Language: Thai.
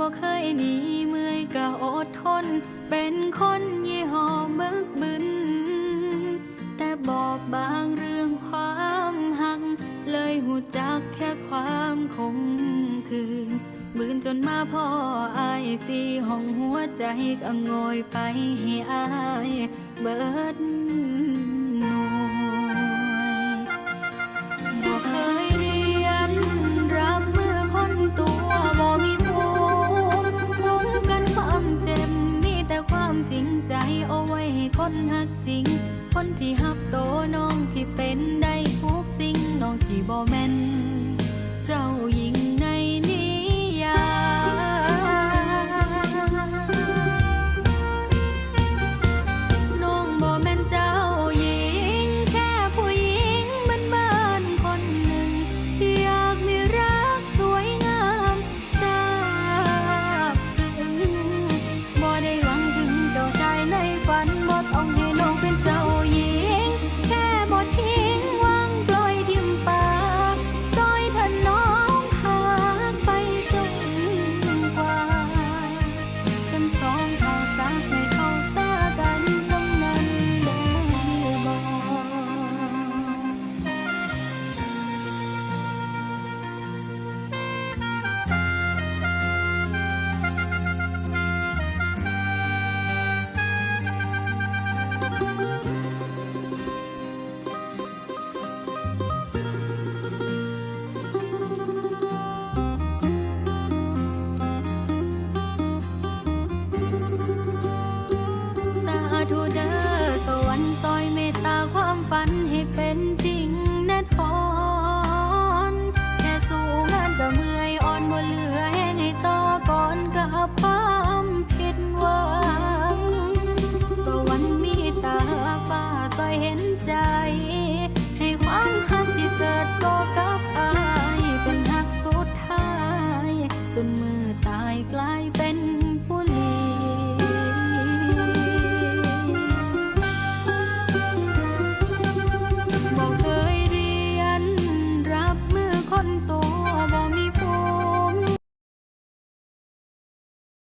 บ่เคยหนีเมื่อยก็อดทน เป็นคนยี่ห้อมึกบึน แต่บอกบางเรื่องความหัก เลยหูจักแค่ความคงคืนบืนจนมาพ่ออายสีห้องหัวใจก็งอยไปให้อายเบิด คนหักจริง คนที่หับโตน้องที่เป็นได้ทุกสิ่งน้องที่บ่แม่น the.